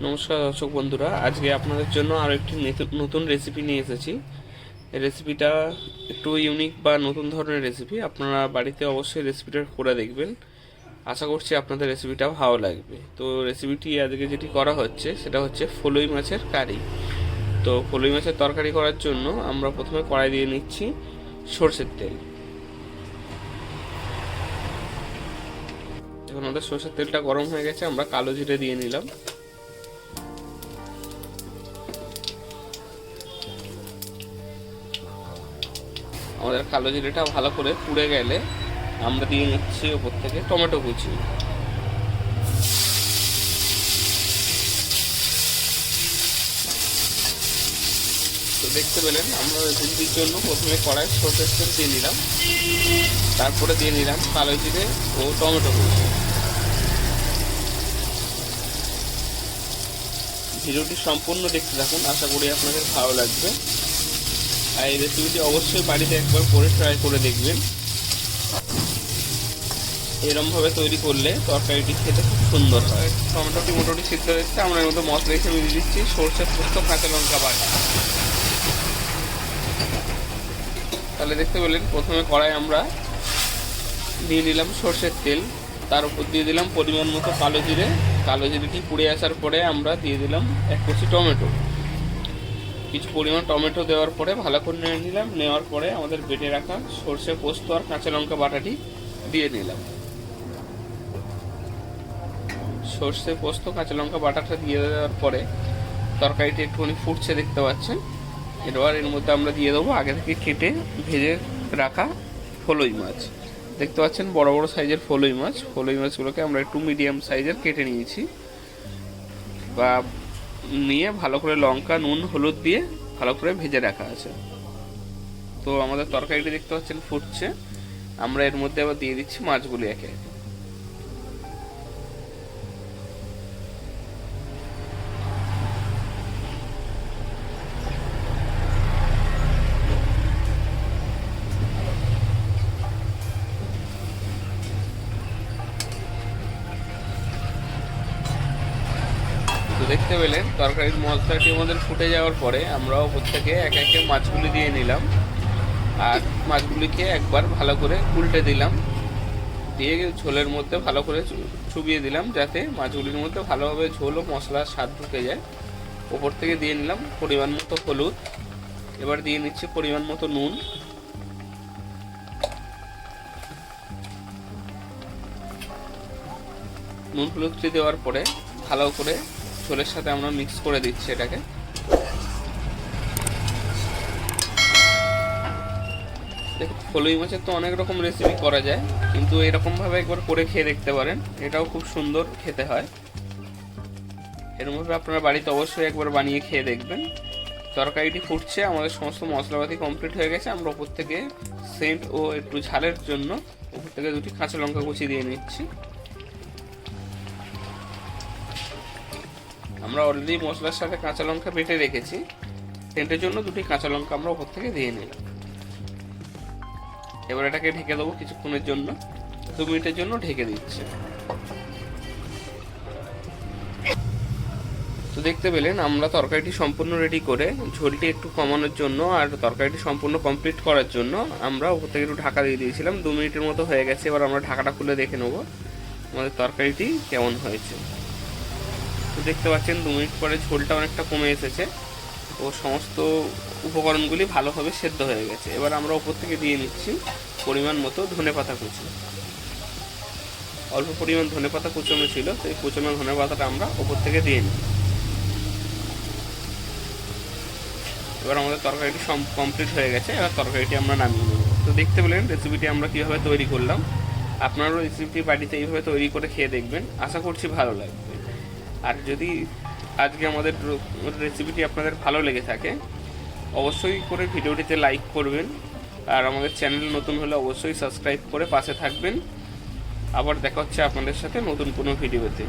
নমস্কার দর্শক বন্ধুরা, আজকে আপনাদের জন্য আরও একটি নেতু- নতুন রেসিপি নিয়ে এসেছি। রেসিপিটা একটু ইউনিক বা নতুন ধরনের রেসিপি আপনারা বাড়িতে অবশ্যই রেসিপিটা করে দেখবেন। আশা করছি আপনাদের রেসিপিটা ভালো লাগবে। তো রেসিপিটি আজকে যেটি করা হচ্ছে, সেটা হচ্ছে ফলুই মাছের কারি। তো ফলুই মাছের তরকারি করার জন্য আমরা প্রথমে কড়াই দিয়ে নিচ্ছি সর্ষের তেল। এখন আমাদের সর্ষের তেলটা গরম হয়ে গেছে, আমরা কালো জিরে দিয়ে নিলাম। আমাদের কালো জিরেটা ভালো করে পুড়ে গেলে আমরা দিয়ে নিচ্ছি ওপর থেকে টমেটো কুচি। তো দেখতে পেলেন, আমরা বুন্দির জন্য প্রথমে কড়াই সর্ষের তেল দিয়ে নিলাম। তারপরে দিয়ে নিলাম কালো জিরে ও টমেটো কুচি। ভিডিওটি সম্পূর্ণ দেখতে থাকুন, আশা করি আপনাদের ভালো লাগবে। আর এই রেসিপিটি অবশ্যই বাড়িতে একবার করে ট্রাই করে দেখবেন। এরমভাবে তৈরি করলে তরকারিটি খেতে খুব সুন্দর হয়। টমেটোটি মোটামুটি সিদ্ধ হচ্ছে আমরা এর মধ্যে মশলা হিসেবে দিয়ে দিচ্ছি। সরষের পোস্ত, কাঁচা লঙ্কা বাটা। তাহলে দেখতে পেলেন, প্রথমে কড়াই আমরা দিয়ে দিলাম সর্ষের তেল। তার উপর দিয়ে দিলাম পরিমাণ মতো কালো জিরে। কালো জিরেটি পুড়ে আসার পরে আমরা দিয়ে দিলাম এক কচি টমেটো। কিছু পরিমাণ টমেটো দেওয়ার পরে ভালো করে নিয়ে নিলাম। নেওয়ার পরে আমাদের বেটে রাখা সর্ষে পোস্ত আর কাঁচা লঙ্কা বাটাটি দিয়ে নিলাম। সর্ষে পোস্ত, কাঁচা লঙ্কা বাটাটা দিয়ে দেওয়ার পরে তরকারিটি একটুখানি ফুটছে দেখতে পাচ্ছেন। এবার এর মধ্যে আমরা দিয়ে দেবো আগে থেকে কেটে ভেজে রাখা ফলই মাছ। দেখতে পাচ্ছেন বড় বড় সাইজের ফলই মাছ। ফলই মাছগুলোকে আমরা একটু মিডিয়াম সাইজের কেটে নিয়েছি। বা নিয়ে ভালো করে লঙ্কা, নুন, হলুদ দিয়ে ভালো করে ভেজে রাখা আছে। তো আমাদের তরকারিটি দেখতে পাচ্ছেন ফুটছে। আমরা এর মধ্যে আবার দিয়ে দিচ্ছি মাছগুলি একে একে। দেখতে পেলেন। তরকারির মশলাটি আমাদের ফুটে যাওয়ার পরে আমরা ওপর থেকে এক একে মাছগুলি দিয়ে নিলাম। আর মাছগুলিকে একবার ভালো করে উল্টে দিলাম। দিয়ে ঝোলের মধ্যে ভালো করে চুবিয়ে দিলাম যাতে মাছগুলির মধ্যে ভালোভাবে ঝোল ও মশলার স্বাদ ঢুকে যায়। ওপর থেকে দিয়ে নিলাম পরিমাণ মতো হলুদ। এবার দিয়ে নিচ্ছি পরিমাণ মতো নুন। নুন হলুদটি দেওয়ার পরে ভালো করে ঝোলের সাথে আমরা মিক্স করে দিচ্ছি এটাকে। ফলুই মাছের তো অনেক রকম রেসিপি করা যায়, কিন্তু এরকমভাবে একবার করে খেয়ে দেখতে পারেন। এটাও খুব সুন্দর খেতে হয়। এরকমভাবে আপনারা বাড়িতে অবশ্যই একবার বানিয়ে খেয়ে দেখবেন। তরকারিটি ফুটছে, আমাদের সমস্ত মশলাপাতি কমপ্লিট হয়ে গেছে। আমরা ওপর থেকে সেন্ট ও একটু ঝালের জন্য ওপর থেকে দুটি কাঁচা লঙ্কা কুচি দিয়ে নিচ্ছি। আমরা অলরেডি মশলার সাথে কাঁচা লঙ্কা বেটে রেখেছি। সেন্টের জন্য দুটি কাঁচা লঙ্কা আমরা ওপর থেকে দিয়ে নিলাম। এবার এটাকে ঢেকে দেবো কিছুক্ষণের জন্য। দু মিনিটের জন্য ঢেকে দিচ্ছে। তো দেখতে পেলেন, আমরা তরকারিটি সম্পূর্ণ রেডি করে ঝোলটি একটু কমানোর জন্য আর তরকারিটি সম্পূর্ণ কমপ্লিট করার জন্য আমরা ওপর থেকে একটু ঢাকা দিয়ে দিয়েছিলাম। দু মিনিটের মতো হয়ে গেছে, এবার আমরা ঢাকাটা খুলে দেখে নেব। আমাদের তরকারিটি কেমন হয়েছে। তো দেখতে পাচ্ছেন দু মিনিট পরে ঝোলটা অনেকটা কমে এসেছে। ও সমস্ত উপকরণগুলি ভালোভাবে সেদ্ধ হয়ে গেছে। এবার আমরা ওপর থেকে দিয়ে নিচ্ছি পরিমাণ মতো ধনে পাতা কুচি। অল্প পরিমাণ ধনে পাতা কুচনো ছিল সেই কুচনো ধনে পাতাটা আমরা ওপর থেকে দিয়ে নিই। এবার আমাদের তরকারিটি কমপ্লিট হয়ে গেছে, এবার তরকারিটি আমরা নামিয়ে নেব। তো দেখতে পেলেন রেসিপিটি আমরা কীভাবে তৈরি করলাম। আপনারাও রেসিপিটি বাড়িতে এইভাবে তৈরি করে খেয়ে দেখবেন। আশা করছি ভালো লাগবে। আর যদি আজকে আমাদের রেসিপিটি আপনাদের ভালো লেগে থাকে, অবশ্যই করে ভিডিওটিতে লাইক করবেন। আর আমাদের চ্যানেল নতুন হলে অবশ্যই সাবস্ক্রাইব করে পাশে থাকবেন। আবার দেখা হচ্ছে আপনাদের সাথে নতুন কোনো ভিডিওতে